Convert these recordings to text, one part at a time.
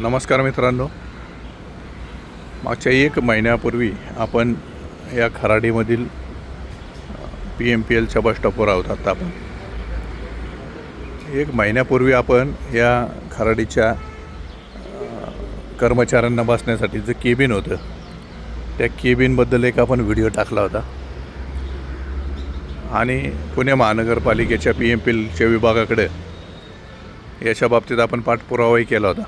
नमस्कार मित्रांनो. मागच्या एक महिन्यापूर्वी आपण या खराडीमधील पी एम पी एलच्या बस स्टॉपवर आहोत आता आपण. एक महिन्यापूर्वी आपण या खराडीच्या कर्मचाऱ्यांना बसण्यासाठी जे केबिन होतं त्या केबिनबद्दल एक आपण व्हिडिओ टाकला होता. आणि पुणे महानगरपालिकेच्या पी एम पी एलच्या विभागाकडे याच्या बाबतीत आपण पाठपुरावाही केला होता.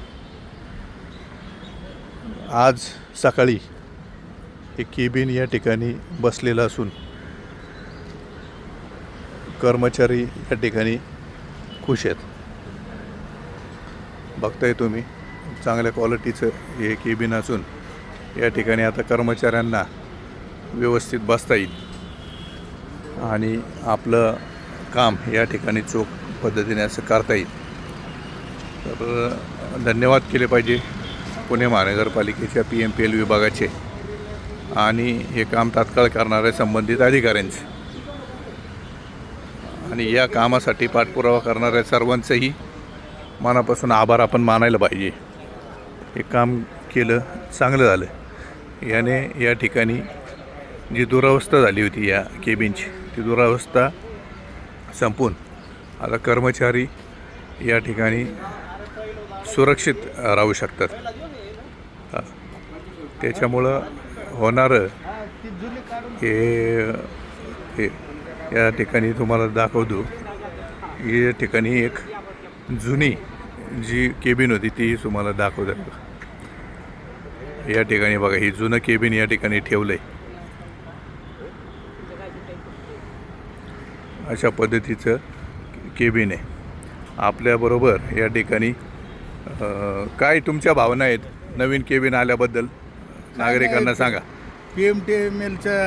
आज सकाळी हे केबिन या ठिकाणी बसलेलं असून कर्मचारी या ठिकाणी खुश आहेत. बघताय तुम्ही चांगल्या क्वालिटीचं हे केबिन असून या ठिकाणी आता कर्मचाऱ्यांना व्यवस्थित बसता येईल. आणि आपलं काम या ठिकाणी चोख पद्धतीने असं करता येईल. तर धन्यवाद केले पाहिजे. पुणे महानगरपालिकेच्या पी एम पी एल विभागाचे. आणि हे काम तात्काळ करणाऱ्या संबंधित अधिकाऱ्यांचे. आणि या कामासाठी पाठपुरावा करणाऱ्या सर्वांचंही मनापासून आभार आपण मानायला पाहिजे. हे काम केलं चांगलं झालं. याने या ठिकाणी जी दुरावस्था झाली होती या केबिनची ती दुरावस्था संपून आता कर्मचारी या ठिकाणी सुरक्षित राहू शकतात. त्याच्यामुळं होणारं हे हे या ठिकाणी तुम्हाला दाखवतो. या ठिकाणी एक जुनी जी केबिन होती ती तुम्हाला दाखवतात या ठिकाणी बघा ही जुनं केबिन या ठिकाणी ठेवलं आहे अशा पद्धतीचं केबिन आहे. आपल्याबरोबर या ठिकाणी काय तुमच्या भावना आहेत नवीन केबिन आल्याबद्दल? नागरिकांना सांगा. पी एम टी एम एलचं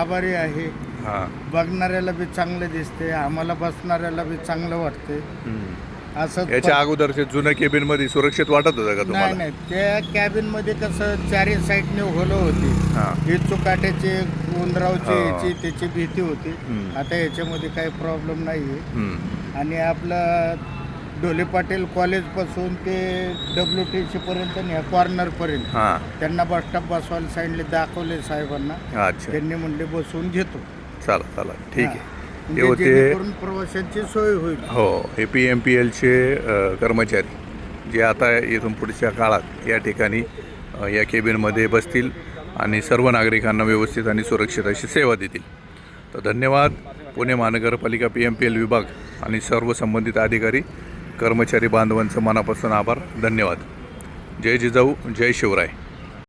आभारी आहे. हां. बघणाऱ्याला बी चांगलं दिसते आम्हाला बसणाऱ्याला बी चांगलं वाटते असं याच्या अगोदरच्या जुन्या केबिनमध्ये सुरक्षित वाटत होतं का नाही तुम्हाला? नाही. त्या कॅबिनमध्ये कसं चारही साईडने होलं होती. हां. ही चुकाट्याची उंदरावची हा. याची त्याची भीती होती. हम्म. आता याच्यामध्ये काही प्रॉब्लेम नाही हम्म. आणि आपलं ढोले पाटील कॉलेजपासून ते डब्ल्यू टी सी पर्यंत आणि ह्या कॉर्नरपर्यंत हां. त्यांना बस स्टॉप बसवायला सांगितले दाखवले साहेबांना. अच्छा. त्यांनी म्हणले बसवून घेतो. चला चला. ठीक आहे. म्हणजे हे होते जेणेकरून प्रवाशांची सोय होईल. हो हे पी एम पी एलचे कर्मचारी जे आता इथून पुढच्या काळात या ठिकाणी अ, या केबिनमध्ये बसतील आणि सर्व नागरिकांना व्यवस्थित आणि सुरक्षित अशी सेवा देतील. तर धन्यवाद. पुणे महानगरपालिका पी एम पी एल विभाग आणि सर्व संबंधित अधिकारी कर्मचारी बांधवांचं मनापासून आभार धन्यवाद. जय जिजाऊ जय शिवराय.